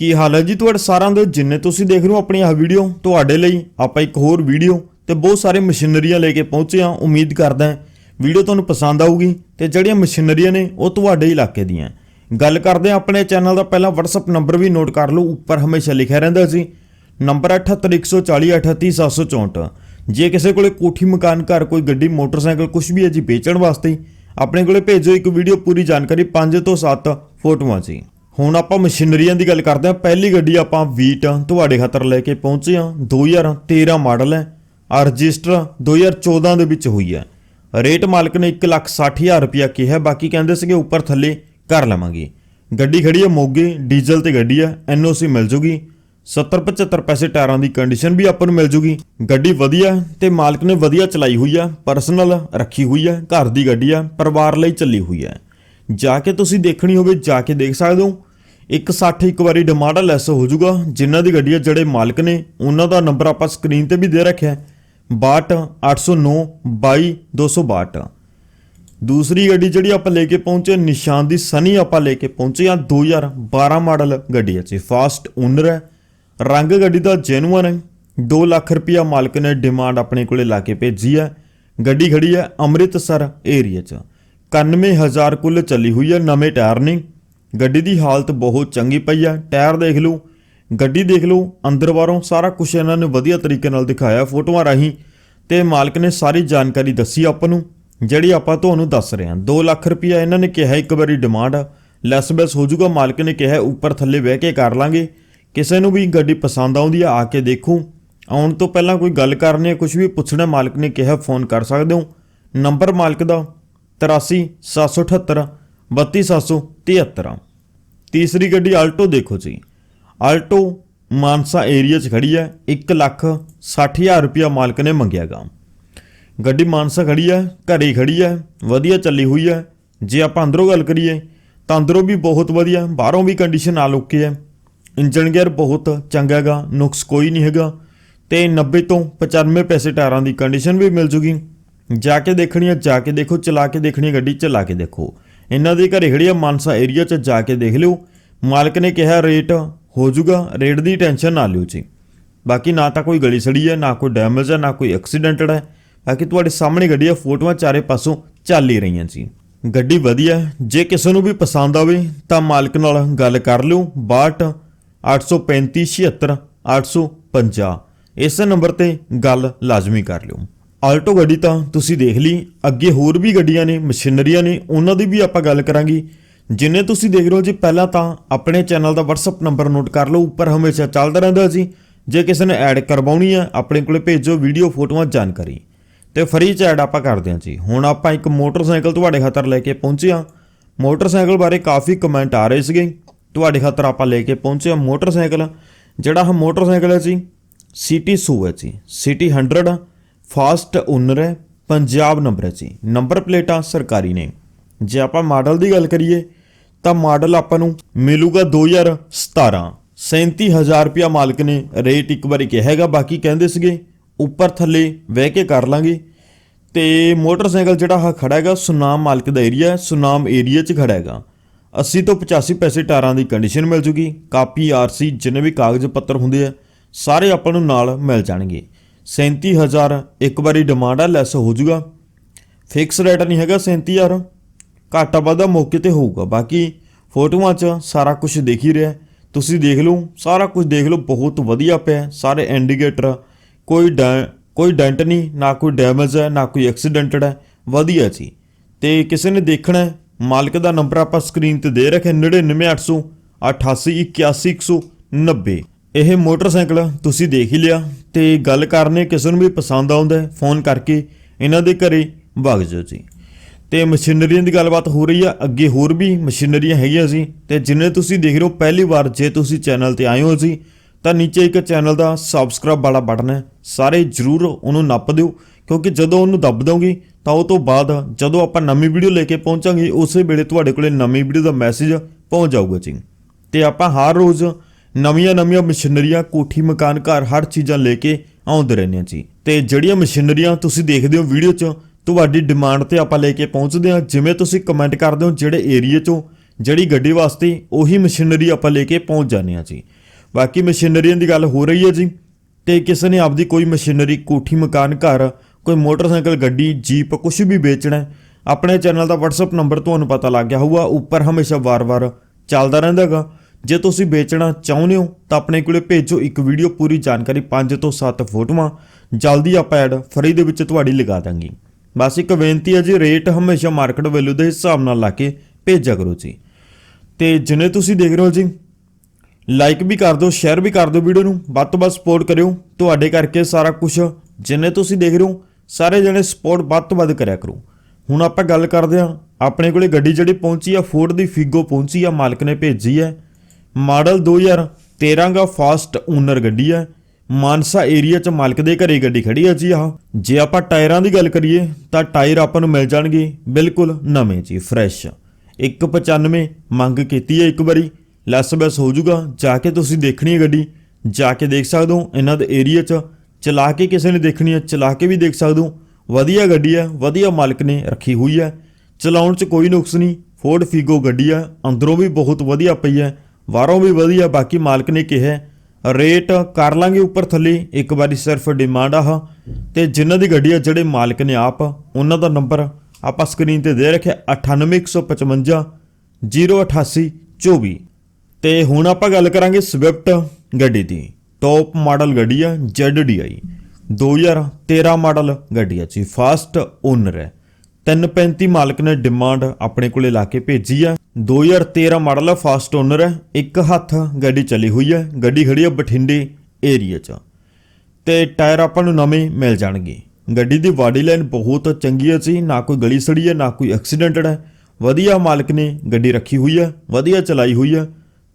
ਕੀ ਹਾਲ ਹੈ ਜੀ ਤੁਹਾਡੇ ਸਾਰਿਆਂ ਦੇ? ਜਿੰਨੇ ਤੁਸੀਂ ਦੇਖ ਰਹੇ ਹੋ ਆਪਣੀ ਆਹ ਵੀਡੀਓ ਤੁਹਾਡੇ ਲਈ ਆਪਾਂ ਇੱਕ ਹੋਰ ਵੀਡੀਓ ਤੇ ਬਹੁਤ ਸਾਰੇ ਮਸ਼ੀਨਰੀਆਂ ਲੈ ਕੇ ਪਹੁੰਚੇ ਹਾਂ। ਉਮੀਦ ਕਰਦਾ ਹਾਂ ਵੀਡੀਓ ਤੁਹਾਨੂੰ ਪਸੰਦ ਆਊਗੀ ਤੇ ਜਿਹੜੀਆਂ ਮਸ਼ੀਨਰੀਆਂ ਨੇ ਉਹ ਤੁਹਾਡੇ ਇਲਾਕੇ ਦੀਆਂ। ਗੱਲ ਕਰਦੇ ਹਾਂ ਆਪਣੇ ਚੈਨਲ ਦਾ ਪਹਿਲਾ WhatsApp ਨੰਬਰ ਵੀ ਨੋਟ ਕਰ ਲਓ, ਉੱਪਰ ਹਮੇਸ਼ਾ ਲਿਖਿਆ ਰਹਿੰਦਾ ਸੀ। ਨੰਬਰ 7814038764 ਜੇ ਕਿਸੇ ਕੋਲੇ ਕੋਠੀ, ਮਕਾਨ, ਘਰ, ਕੋਈ ਗੱਡੀ, ਮੋਟਰਸਾਈਕਲ ਕੁਝ ਵੀ ਹੈ ਜੀ, ਵੇਚਣ ਵਾਸਤੇ, ਆਪਣੇ ਕੋਲੇ ਭੇਜੋ ਇੱਕ ਵੀਡੀਓ ਪੂਰੀ ਜਾਣਕਾਰੀ 5 ਤੋਂ 7 ਫੋਟੋਆਂ ਜੀ। ਹੁਣ ਆਪਾਂ ਮਸ਼ੀਨਰੀਆਂ ਦੀ ਗੱਲ ਕਰਦੇ ਹਾਂ। ਪਹਿਲੀ ਗੱਡੀ ਆਪਾਂ ਵੀਟ ਤੁਹਾਡੇ ਖਾਤਰ ਲੈ ਕੇ ਪਹੁੰਚੇ ਹਾਂ। 2013 ਮਾਡਲ ਹੈ। ਆ ਰਜਿਸਟਰ 2014 ਦੇ ਵਿੱਚ ਹੋਈ ਹੈ। ਰੇਟ ਮਾਲਕ ਨੇ 160000 ਰੁਪਇਆ ਕਿਹਾ ਬਾਕੀ ਕਹਿੰਦੇ ਸੀਗੇ ਉੱਪਰ ਥੱਲੇ ਕਰ ਲਵਾਂਗੇ। ਗੱਡੀ ਖੜੀ ਹੈ ਮੋਗੇ, ਡੀਜ਼ਲ ਤੇ ਗੱਡੀ ਹੈ। ਐਨਓਸੀ ਮਿਲ ਜੂਗੀ। 70 75 ਪੈਸੇ ਟਾਇਰਾਂ ਦੀ ਕੰਡੀਸ਼ਨ ਵੀ ਆਪਾਂ ਨੂੰ ਮਿਲ ਜੂਗੀ। ਗੱਡੀ ਵਧੀਆ ਹੈ ਤੇ ਮਾਲਕ ਨੇ ਵਧੀਆ ਚਲਾਈ ਹੋਈ ਆ ਪਰਸਨਲ ਰੱਖੀ ਹੋਈ ਆ ਘਰ ਦੀ ਗੱਡੀ ਆ ਪਰਿਵਾਰ ਲਈ ਚੱਲੀ ਹੋਈ ਆ ਜਾ ਕੇ ਤੁਸੀਂ ਦੇਖਣੀ ਹੋਵੇ, ਜਾ ਕੇ ਦੇਖ ਸਕਦੇ ਹੋ। 160 ਇੱਕ ਵਾਰੀ ਡਿਮਾਂਡ ਲੈਸ ਹੋ ਜਾਊਗਾ। ਜਿਨ੍ਹਾਂ ਦੀ ਗੱਡੀ ਜਿਹੜੇ ਮਾਲਕ ਨੇ, ਉਹਨਾਂ ਦਾ ਨੰਬਰ ਆਪਾਂ ਸਕਰੀਨ ਤੇ ਵੀ ਦੇ ਰੱਖਿਆ ਹੈ। 62 809 22 262 ਦੂਸਰੀ ਗੱਡੀ ਜਿਹੜੀ ਆਪਾਂ ਲੈ ਕੇ ਪਹੁੰਚੇ, ਨਿਸ਼ਾਨ ਦੀ ਸਨੀ ਆਪਾਂ ਲੈ ਕੇ ਪਹੁੰਚੇ ਆ 2012 ਮਾਡਲ ਗੱਡੀ ਹੈ ਜੀ। ਫਾਸਟ ਓਨਰ ਹੈ। ਰੰਗ ਗੱਡੀ ਦਾ ਜੈਨੂਅਨ ਹੈ। 2 ਲੱਖ ਰੁਪਇਆ ਮਾਲਕ ਨੇ ਡਿਮਾਂਡ ਆਪਣੇ ਕੋਲੇ ਲਾ ਕੇ ਭੇਜੀ ਹੈ। ਗੱਡੀ ਖੜੀ ਹੈ ਅੰਮ੍ਰਿਤਸਰ ਏਰੀਆ 'ਚ। 91000 ਕੁੱਲ ਚੱਲੀ ਹੋਈ ਹੈ ਨਵੇਂ ਟਾਇਰ ਨੇ। ਗੱਡੀ ਦੀ ਹਾਲਤ ਬਹੁਤ ਚੰਗੀ ਪਈ ਹੈ ਟਾਇਰ ਦੇਖ ਲਓ। ਗੱਡੀ ਦੇਖ ਲਓ, ਅੰਦਰ ਬਾਹਰੋਂ ਸਾਰਾ ਕੁਝ ਇਹਨਾਂ ਨੇ ਵਧੀਆ ਤਰੀਕੇ ਨਾਲ ਦਿਖਾਇਆ ਫੋਟੋਆਂ ਰਾਹੀਂ। ਤੇ ਮਾਲਕ ਨੇ ਸਾਰੀ ਜਾਣਕਾਰੀ ਦੱਸੀ ਆਪਾਂ ਨੂੰ, ਜਿਹੜੀ ਆਪਾਂ ਤੁਹਾਨੂੰ ਦੱਸ ਰਹੇ ਹਾਂ। 2 ਲੱਖ ਰੁਪਇਆ ਇਹਨਾਂ ਨੇ ਕਿਹਾ ਇੱਕ ਵਾਰੀ ਡਿਮਾਂਡ ਲੈਸ ਬੈਸ ਹੋ ਜਾਊਗਾ, ਮਾਲਕ ਨੇ ਕਿਹਾ ਉੱਪਰ ਥੱਲੇ ਬਹਿ ਕੇ ਕਰ ਲਾਂਗੇ। ਕਿਸੇ ਨੂੰ ਵੀ ਗੱਡੀ ਪਸੰਦ ਆਉਂਦੀ ਆ ਆ ਕੇ ਦੇਖੋ। ਆਉਣ ਤੋਂ ਪਹਿਲਾਂ ਕੋਈ ਗੱਲ ਕਰਨੀ ਹੈ ਕੁਝ ਵੀ ਪੁੱਛਣਾ, ਮਾਲਕ ਨੇ ਕਿਹਾ ਫੋਨ ਕਰ ਸਕਦੇ ਹੋ। ਨੰਬਰ ਮਾਲਕ ਦਾ। 83 778 32773 ਤੀਸਰੀ ਗੱਡੀ ਆਲਟੋ ਦੇਖੋ ਜੀ। ਆਲਟੋ ਮਾਨਸਾ ਏਰੀਆ 'ਚ ਖੜੀ ਹੈ। 1 ਲੱਖ 60000 ਰੁਪਇਆ ਮਾਲਕ ਨੇ ਮੰਗਿਆਗਾ ਗੱਡੀ ਮਾਨਸਾ ਖੜੀ ਹੈ, ਘਰੇ ਖੜੀ ਹੈ, ਵਧੀਆ ਚੱਲੀ ਹੋਈ ਹੈ। ਜੇ ਆਪਾਂ ਅੰਦਰੋਂ ਗੱਲ ਕਰੀਏ, ਤਾਂ ਅੰਦਰੋਂ ਵੀ ਬਹੁਤ ਵਧੀਆ, ਬਾਹਰੋਂ ਵੀ ਕੰਡੀਸ਼ਨ ਆ ਓਕੇ ਹੈ। ਇੰਜਨ ਗੇਅਰ ਬਹੁਤ ਚੰਗਾ ਹੈਗਾ, ਨੁਕਸ ਕੋਈ ਨਹੀਂ ਹੈਗਾ। ਤੇ 90 ਤੋਂ 95 ਪੈਸੇ ਟਾਇਰਾਂ ਦੀ ਕੰਡੀਸ਼ਨ ਵੀ ਮਿਲ ਜੂਗੀ। ਜਾ ਕੇ ਦੇਖਣੀ ਹੈ ਜਾ ਕੇ ਦੇਖੋ, ਚਲਾ ਕੇ ਦੇਖਣੀ ਹੈ ਗੱਡੀ, ਚਲਾ ਕੇ ਦੇਖੋ। ਇਹਨਾਂ ਦੇ ਘਰੇ ਖੜੀ ਆ ਮਾਨਸਾ ਏਰੀਆ 'ਚ ਜਾ ਕੇ ਦੇਖ ਲਿਓ। ਮਾਲਕ ਨੇ ਕਿਹਾ, ਰੇਟ ਹੋ ਜਾਊਗਾ, ਰੇਟ ਦੀ ਟੈਨਸ਼ਨ ਨਾ ਲਿਓ ਜੀ। ਬਾਕੀ ਨਾ ਤਾਂ ਕੋਈ ਗਲੀ ਸੜੀ ਹੈ, ਨਾ ਕੋਈ ਡੈਮੇਜ ਹੈ, ਨਾ ਕੋਈ ਐਕਸੀਡੈਂਟਡ ਹੈ। ਬਾਕੀ ਤੁਹਾਡੇ ਸਾਹਮਣੇ ਗੱਡੀ ਆ ਫੋਟੋਆਂ ਚਾਰੇ ਪਾਸੋਂ ਚੱਲ ਹੀ ਰਹੀਆਂ ਜੀ। ਗੱਡੀ ਵਧੀਆ ਜੇ ਕਿਸੇ ਨੂੰ ਵੀ ਪਸੰਦ ਆਵੇ ਤਾਂ ਮਾਲਕ ਨਾਲ ਗੱਲ ਕਰ ਲਿਓ। 62 835 76 850 ਇਸ ਨੰਬਰ ਤੇ ਗੱਲ ਲਾਜ਼ਮੀ ਕਰ ਲਿਓ। ਆਲਟੋ ਗੱਡੀ ਤਾਂ ਤੁਸੀਂ ਦੇਖ ਲਈ, ਅੱਗੇ ਹੋਰ ਵੀ ਗੱਡੀਆਂ ਨੇ, ਮਸ਼ੀਨਰੀਆਂ ਨੇ, ਉਹਨਾਂ ਦੀ ਵੀ ਆਪਾਂ ਗੱਲ ਕਰਾਂਗੇ। ਜਿੰਨੇ ਤੁਸੀਂ ਦੇਖ ਰਹੇ ਹੋ ਜੀ ਪਹਿਲਾਂ ਤਾਂ ਆਪਣੇ ਚੈਨਲ ਦਾ WhatsApp ਨੰਬਰ ਨੋਟ ਕਰ ਲਓ, ਉੱਪਰ ਹਮੇਸ਼ਾ ਚੱਲਦਾ ਰਹਿੰਦਾ ਜੀ। ਜੇ ਕਿਸੇ ਨੇ ਐਡ ਕਰਵਾਉਣੀ ਹੈ, ਆਪਣੇ ਕੋਲੇ ਭੇਜੋ ਵੀਡੀਓ, ਫੋਟੋਆਂ, ਜਾਣਕਾਰੀ। ਤੇ ਫਰੀ ਚ ਐਡ ਆਪਾਂ ਕਰਦੇ ਹਾਂ ਜੀ। ਹੁਣ ਆਪਾਂ ਇੱਕ ਮੋਟਰਸਾਈਕਲ ਤੁਹਾਡੇ ਖਾਤਰ ਲੈ ਕੇ ਪਹੁੰਚੇ ਹਾਂ। ਮੋਟਰਸਾਈਕਲ ਬਾਰੇ ਕਾਫੀ ਕਮੈਂਟ ਆ ਰਹੇ ਸੀਗੇ। ਤੁਹਾਡੇ ਖਾਤਰ ਆਪਾਂ ਲੈ ਕੇ ਪਹੁੰਚੇ ਹਾਂ ਮੋਟਰਸਾਈਕਲ। ਜਿਹੜਾ ਇਹ ਮੋਟਰਸਾਈਕਲ ਹੈ ਜੀ ਸਿਟੀ ਸੂ ਹੈ ਜੀ। ਸਿਟੀ 100 ਫਾਸਟ ਓਨਰ ਹੈ, ਪੰਜਾਬ ਨੰਬਰ ਹੈ ਜੀ। ਨੰਬਰ ਪਲੇਟਾਂ ਸਰਕਾਰੀ ਨੇ। ਜੇ ਆਪਾਂ ਮਾਡਲ ਦੀ ਗੱਲ ਕਰੀਏ, ਤਾਂ ਮਾਡਲ ਆਪਾਂ ਨੂੰ ਮਿਲੂਗਾ 2017 37000 ਰੁਪਇਆ ਮਾਲਕ ਨੇ ਰੇਟ ਇੱਕ ਵਾਰੀ ਕਿਹਾ ਹੈਗਾ, ਬਾਕੀ ਕਹਿੰਦੇ ਸੀਗੇ, ਉੱਪਰ ਥੱਲੇ ਵਹਿ ਕੇ ਕਰ ਲਾਂਗੇ। ਤੇ ਮੋਟਰਸਾਈਕਲ ਜਿਹੜਾ ਆ ਖੜਾ ਹੈਗਾ, ਸੁਨਾਮ ਮਾਲਕ ਦਾ ਏਰੀਆ ਸੁਨਾਮ ਏਰੀਆ 'ਚ ਖੜਾ ਹੈਗਾ। 80 ਤੋਂ 85 ਪੈਸੇ ਟਾਰਾਂ ਦੀ ਕੰਡੀਸ਼ਨ ਮਿਲ ਜੂਗੀ। ਕਾਪੀ ਆਰਸੀ ਜਿੰਨੇ ਵੀ ਕਾਗਜ਼ ਪੱਤਰ ਹੁੰਦੇ ਆ, ਸਾਰੇ ਆਪਾਂ ਨੂੰ ਨਾਲ ਮਿਲ ਜਾਣਗੇ। 37000 ਇੱਕ ਵਾਰੀ ਡਿਮਾਂਡ ਆ ਲੈਸ ਹੋ ਜਾਊਗਾ। ਫਿਕਸ ਰੇਟ ਨਹੀਂ ਹੈਗਾ 37000 ਘਾਟਾ ਵਾਧਾ ਮੌਕੇ ਤੇ ਹੋਊਗਾ। ਬਾਕੀ ਫੋਟੋਆਂ 'ਚ ਸਾਰਾ ਕੁਝ ਦੇਖ ਹੀ। ਰਿਹਾ ਤੁਸੀਂ ਦੇਖ ਲਓ, ਸਾਰਾ ਕੁਝ ਦੇਖ ਲਓ, ਬਹੁਤ ਵਧੀਆ ਪਿਆ ਸਾਰੇ ਇੰਡੀਕੇਟਰ ਕੋਈ ਡੈ- ਕੋਈ ਡੈਂਟ ਨਹੀਂ, ਨਾ ਕੋਈ ਡੈਮੇਜ ਹੈ, ਨਾ ਕੋਈ ਐਕਸੀਡੈਂਟਡ ਹੈ। ਵਧੀਆ ਜੀ। ਤੇ ਕਿਸੇ ਨੇ ਦੇਖਣਾ ਮਾਲਕ ਦਾ ਨੰਬਰ ਆਪਾਂ ਸਕਰੀਨ ਤੇ ਦੇ ਰੱਖਿਆ 99800 8819190 ਇਹ ਮੋਟਰਸਾਈਕਲ ਤੁਸੀਂ ਦੇਖ ਹੀ ਲਿਆ ਤੇ ਗੱਲ ਕਰਨੇ ਕਿਸੇ ਨੂੰ ਵੀ ਪਸੰਦ ਆਉਂਦਾ ਫੋਨ ਕਰਕੇ ਇਹਨਾਂ ਦੇ ਘਰੇ ਵਗ ਜਾਓ ਜੀ। ਤੇ ਮਸ਼ੀਨਰੀਆਂ ਦੀ ਗੱਲਬਾਤ ਹੋ ਰਹੀ ਆ, ਅੱਗੇ ਹੋਰ ਵੀ ਮਸ਼ੀਨਰੀਆਂ ਹੈਗੀਆਂ ਸੀ ਤੇ ਜਿੰਨੇ ਤੁਸੀਂ ਦੇਖ ਰਹੇ ਹੋ, ਪਹਿਲੀ ਵਾਰ ਜੇ ਤੁਸੀਂ ਚੈਨਲ ਤੇ ਆਏ ਹੋ ਜੀ, ਤਾਂ ਨੀਚੇ ਇੱਕ ਚੈਨਲ ਦਾ ਸਬਸਕ੍ਰਾਈਬ ਵਾਲਾ ਬਟਨ ਹੈ, ਸਾਰੇ ਜਰੂਰ ਉਹਨੂੰ ਨੱਪ ਦਿਓ, ਕਿਉਂਕਿ ਜਦੋਂ ਉਹਨੂੰ ਦੱਬ ਦੋਗੇ, ਤਾਂ ਉਹ ਤੋਂ ਬਾਅਦ ਜਦੋਂ ਆਪਾਂ ਨਵੀਂ ਵੀਡੀਓ ਲੈ ਕੇ ਪਹੁੰਚਾਂਗੇ, ਉਸੇ ਵੇਲੇ ਤੁਹਾਡੇ ਕੋਲੇ ਨਵੀਂ ਵੀਡੀਓ ਦਾ ਮੈਸੇਜ ਪਹੁੰਚ ਜਾਊਗਾ ਜੀ। ਤੇ ਆਪਾਂ ਹਰ ਰੋਜ਼ ਨਵੀਆਂ ਨਵੀਆਂ ਮਸ਼ੀਨਰੀਆਂ, ਕੋਠੀ, ਮਕਾਨ, ਘਰ, ਹਰ ਚੀਜ਼ਾਂ ਲੈ ਕੇ ਆਉਂਦੇ ਰਹਿੰਦੇ ਹਾਂ ਜੀ। ਤੇ ਜਿਹੜੀਆਂ ਮਸ਼ੀਨਰੀਆਂ ਤੁਸੀਂ ਦੇਖਦੇ ਹੋ ਵੀਡੀਓ 'ਚ, ਤੁਹਾਡੀ ਡਿਮਾਂਡ ਤੇ ਆਪਾਂ ਲੈ ਕੇ ਪਹੁੰਚਦੇ ਹਾਂ। ਜਿਵੇਂ ਤੁਸੀਂ ਕਮੈਂਟ ਕਰਦੇ ਹੋ ਜਿਹੜੇ ਏਰੀਆ 'ਚੋਂ, ਜਿਹੜੀ ਗੱਡੀ ਵਾਸਤੇ, ਉਹੀ ਮਸ਼ੀਨਰੀ ਆਪਾਂ ਲੈ ਕੇ ਪਹੁੰਚ ਜਾਂਦੇ ਹਾਂ ਜੀ। ਬਾਕੀ ਮਸ਼ੀਨਰੀਆਂ ਦੀ ਗੱਲ ਹੋ ਰਹੀ ਹੈ ਜੀ, ਤੇ ਕਿਸੇ ਨੇ ਆਪਦੀ ਕੋਈ ਮਸ਼ੀਨਰੀ, ਕੋਠੀ, ਮਕਾਨ, ਘਰ, ਕੋਈ ਮੋਟਰਸਾਈਕਲ, ਗੱਡੀ, ਜੀਪ ਕੁਝ ਵੀ ਵੇਚਣਾ ਆਪਣੇ ਚੈਨਲ ਦਾ WhatsApp ਨੰਬਰ ਤੁਹਾਨੂੰ ਪਤਾ ਲੱਗ ਗਿਆ ਹੋਊਗਾ। ਉੱਪਰ ਹਮੇਸ਼ਾ ਵਾਰ-ਵਾਰ ਚੱਲਦਾ ਰਹਿੰਦਾਗਾ ਜੇ ਤੁਸੀਂ ਵੇਚਣਾ ਚਾਹੁੰਦੇ ਹੋ, ਤਾਂ ਆਪਣੇ ਕੋਲੇ ਭੇਜੋ ਇੱਕ ਵੀਡੀਓ ਪੂਰੀ ਜਾਣਕਾਰੀ 5 ਤੋਂ 7 ਫੋਟੋਆਂ। ਜਲਦੀ ਆਪਾਂ ਐਡ, ਫਰੀ ਦੇ ਵਿੱਚ ਤੁਹਾਡੀ ਲਗਾ ਦਾਂਗੇ। ਬਸ ਇੱਕ ਬੇਨਤੀ ਹੈ ਜੀ, ਰੇਟ ਹਮੇਸ਼ਾ ਮਾਰਕੀਟ ਵੈਲਿਊ ਦੇ ਹਿਸਾਬ ਨਾਲ ਲਾ ਕੇ ਭੇਜਿਆ ਕਰੋ ਜੀ। ਤੇ ਜਿਨੇ ਤੁਸੀਂ ਦੇਖ ਰਹੇ ਹੋ ਜੀ ਲਾਈਕ ਵੀ ਕਰ ਦਿਓ ਸ਼ੇਅਰ ਵੀ ਕਰ ਦਿਓ ਵੀਡੀਓ ਨੂੰ, ਵੱਧ ਤੋਂ ਵੱਧ ਸਪੋਰਟ ਕਰਿਓ। ਤੁਹਾਡੇ ਕਰਕੇ ਸਾਰਾ ਕੁਝ ਜਿੰਨੇ ਤੁਸੀਂ ਦੇਖ ਰਹੇ ਹੋ, ਸਾਰੇ ਜਣੇ ਸਪੋਰਟ ਵੱਧ ਤੋਂ ਵੱਧ ਕਰਿਆ ਕਰੋ। ਹੁਣ ਆਪਾਂ ਗੱਲ ਕਰਦੇ ਹਾਂ, ਆਪਣੇ ਕੋਲੇ ਗੱਡੀ ਜਿਹੜੀ ਪਹੁੰਚੀ ਆ ਫੋਰਡ ਦੀ ਫਿਗੋ ਪਹੁੰਚੀ ਆ, ਮਾਲਕ ਨੇ ਭੇਜੀ ਹੈ। ਮਾਡਲ 2013 ਦਾ ਫਾਸਟ ਓਨਰ ਗੱਡੀ ਹੈ। ਮਾਨਸਾ ਏਰੀਆ ਚ ਮਾਲਕ ਦੇ ਘਰੇ ਗੱਡੀ ਖੜੀ ਹੈ ਜੀ ਆਹ। ਜੇ ਆਪਾਂ ਟਾਇਰਾਂ ਦੀ ਗੱਲ ਕਰੀਏ, ਤਾਂ ਟਾਇਰ ਆਪਾਂ ਨੂੰ ਮਿਲ ਜਾਣਗੇ। ਬਿਲਕੁਲ ਨਵੇਂ ਜੀ ਫਰੈਸ਼ 195 ਮੰਗ ਕੀਤੀ ਹੈ ਇੱਕ ਵਾਰੀ। ਲੈਸ ਬੈਸ ਹੋ ਜਾਊਗਾ। ਜਾ ਕੇ ਤੁਸੀਂ ਦੇਖਣੀ ਹੈ ਗੱਡੀ। ਜਾ ਕੇ ਦੇਖ ਸਕਦੇ ਹੋ, ਇਹਨਾਂ ਦੇ ਏਰੀਆ 'ਚ। ਚਲਾ ਕੇ ਕਿਸੇ ਨੇ ਦੇਖਣੀ ਹੈ, ਚਲਾ ਕੇ ਵੀ ਦੇਖ ਸਕਦੇ ਹੋ। ਵਧੀਆ ਗੱਡੀ ਹੈ, ਵਧੀਆ ਮਾਲਕ ਨੇ ਰੱਖੀ ਹੋਈ ਹੈ। ਚਲਾਉਣ 'ਚ ਕੋਈ ਨੁਕਸ ਨਹੀਂ। ਫੋਰਡ ਫੀਗੋ ਗੱਡੀ ਹੈ। ਅੰਦਰੋਂ ਵੀ ਬਹੁਤ ਵਧੀਆ ਪਈ ਹੈ। ਬਾਹਰੋਂ ਵੀ ਵਧੀਆ, ਬਾਕੀ ਮਾਲਕ ਨੇ ਕਿਹਾ, ਰੇਟ ਕਰ ਲਾਂਗੇ ਉੱਪਰ ਥੱਲੇ। ਇੱਕ ਵਾਰੀ ਸਿਰਫ ਡਿਮਾਂਡ ਆਹ, ਤੇ ਜਿਨ੍ਹਾਂ ਦੀ ਗੱਡੀ ਆ, ਜਿਹੜੇ ਮਾਲਕ ਨੇ ਆਪ, ਉਹਨਾਂ ਦਾ ਨੰਬਰ ਆਪਾਂ ਸਕਰੀਨ ਤੇ ਦੇ ਰੱਖਿਆ 98155 088 24 ਤੇ ਹੁਣ ਆਪਾਂ ਗੱਲ ਕਰਾਂਗੇ ਸਵਿਫਟ ਗੱਡੀ ਦੀ। ਟੌਪ ਮਾਡਲ ਗੱਡੀ ਆ ZDI 2013 ਮਾਡਲ ਗੱਡੀ ਆ, ਜੀ ਫਾਸਟ ਓਨਰ ਹੈ। 335 ਮਾਲਕ ਨੇ ਡਿਮਾਂਡ ਆਪਣੇ ਕੋਲੇ ਲਾ ਕੇ ਭੇਜੀ ਆ। 2013 ਮਾਡਲ ਹੈ ਫਾਸਟ ਓਨਰ ਹੈ ਇੱਕ ਹੱਥ ਗੱਡੀ ਚੱਲੀ ਹੋਈ ਹੈ ਗੱਡੀ ਖੜੀ ਹੈ ਬਠਿੰਡੇ ਏਰੀਆ 'ਚ। ਤੇ ਟਾਇਰ ਆਪਾਂ ਨੂੰ ਨਵੇਂ ਮਿਲ ਜਾਣਗੇ। ਗੱਡੀ ਦੀ ਬਾਡੀ ਲਾਈਨ ਬਹੁਤ ਚੰਗੀ ਹੈ ਜੀ, ਨਾ ਕੋਈ ਗਲੀ ਸੜੀ ਹੈ ਨਾ ਕੋਈ ਐਕਸੀਡੈਂਟਡ ਹੈ ਵਧੀਆ ਮਾਲਕ ਨੇ ਗੱਡੀ ਰੱਖੀ ਹੋਈ ਹੈ ਵਧੀਆ ਚਲਾਈ ਹੋਈ ਹੈ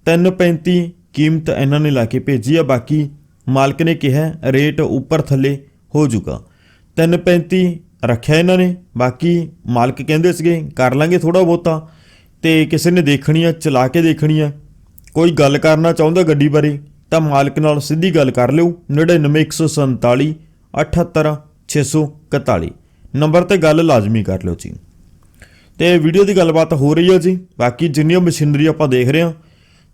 335 ਕੀਮਤ ਇਹਨਾਂ ਨੇ ਲਾ ਕੇ ਭੇਜੀ ਹੈ ਬਾਕੀ ਮਾਲਕ ਨੇ ਕਿਹਾ ਰੇਟ ਉੱਪਰ ਥੱਲੇ ਹੋ ਜਾਊਗਾ। 335 ਰੱਖਿਆ ਇਹਨਾਂ ਨੇ, ਬਾਕੀ ਮਾਲਕ ਕਹਿੰਦੇ ਸੀਗੇ, ਕਰ ਲਾਂਗੇ ਥੋੜਾ ਬਹੁਤਾ। ਤੇ ਕਿਸੇ ਨੇ ਦੇਖਣੀ ਹੈ ਚਲਾ ਕੇ ਦੇਖਣੀ ਹੈ ਕੋਈ ਗੱਲ ਕਰਨਾ ਚਾਹੁੰਦਾ ਗੱਡੀ ਬਾਰੇ, ਤਾਂ ਮਾਲਕ ਨਾਲ ਸਿੱਧੀ ਗੱਲ ਕਰ ਲਿਓ। 99147 78641 ਨੰਬਰ ਤੇ ਗੱਲ ਲਾਜ਼ਮੀ ਕਰ ਲਿਓ ਜੀ। ਤੇ ਵੀਡੀਓ ਦੀ ਗੱਲਬਾਤ ਹੋ ਰਹੀ ਹੈ ਜੀ। ਬਾਕੀ ਜਿੰਨੀਆਂ ਮਸ਼ੀਨਰੀ ਆਪਾਂ ਦੇਖ ਰਹੇ ਹਾਂ,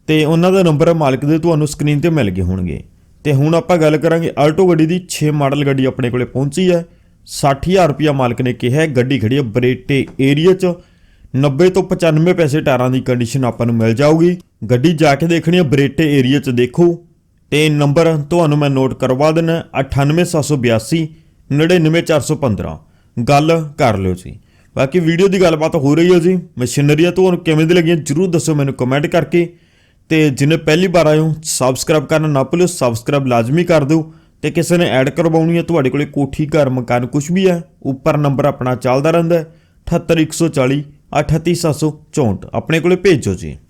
ਤੇ ਉਹਨਾਂ ਦਾ ਨੰਬਰ ਮਾਲਕ ਦੇ ਤੁਹਾਨੂੰ ਸਕਰੀਨ ਤੇ ਮਿਲ ਗਏ ਹੋਣਗੇ। ਤੇ ਹੁਣ ਆਪਾਂ ਗੱਲ ਕਰਾਂਗੇ ਆਲਟੋ ਗੱਡੀ ਦੀ। 6 ਮਾਡਲ ਗੱਡੀ ਆਪਣੇ ਕੋਲੇ ਪਹੁੰਚੀ ਹੈ। 60000 ਰੁਪਿਆ ਮਾਲਕ ਨੇ ਕਿਹਾ ਗੱਡੀ ਖੜੀ ਹੈ ਬਰੇਟੇ ਏਰੀਆ 'ਚ। 90 ਤੋਂ 95 ਪੈਸੇ ਟਾਇਰਾਂ ਦੀ ਕੰਡੀਸ਼ਨ ਆਪਾਂ ਨੂੰ ਮਿਲ ਜਾਊਗੀ। ਗੱਡੀ ਜਾ ਕੇ ਦੇਖਣੀ ਹੈ, ਬਰੇਟੇ ਏਰੀਆ 'ਚ ਦੇਖੋ। ਤੇ ਨੰਬਰ ਤੁਹਾਨੂੰ ਮੈਂ ਨੋਟ ਕਰਵਾ ਦਿੰਨਾ 98782 99415 ਗੱਲ ਕਰ ਲਿਓ ਜੀ। ਬਾਕੀ ਵੀਡੀਓ ਦੀ ਗੱਲਬਾਤ ਹੋ ਰਹੀ ਹੈ ਜੀ। ਮਸ਼ੀਨਰੀਆਂ ਤੁਹਾਨੂੰ ਕਿਵੇਂ ਦੀ ਲੱਗੀਆਂ, ਜਰੂਰ ਦੱਸੋ ਮੈਨੂੰ ਕਮੈਂਟ ਕਰਕੇ। ਤੇ ਜਿਹਨੇ ਪਹਿਲੀ ਵਾਰ ਆਏ ਹੋ ਸਬਸਕ੍ਰਾਈਬ ਕਰਨਾ ਨਾ ਭੁੱਲਿਓ ਸਬਸਕ੍ਰਾਈਬ ਲਾਜ਼ਮੀ ਕਰ ਦਿਓ। ਤੇ ਕਿਸੇ ਨੇ ਐਡ ਕਰਵਾਉਣੀ ਹੈ, ਤੁਹਾਡੇ ਕੋਲੇ ਕੋਠੀ, ਘਰ, ਮਕਾਨ ਕੁਝ ਵੀ ਹੈ, ਉੱਪਰ ਨੰਬਰ ਆਪਣਾ ਚੱਲਦਾ ਰਹਿੰਦਾ ਹੈ 78140 38764 ਆਪਣੇ ਕੋਲੇ ਭੇਜੋ ਜੀ।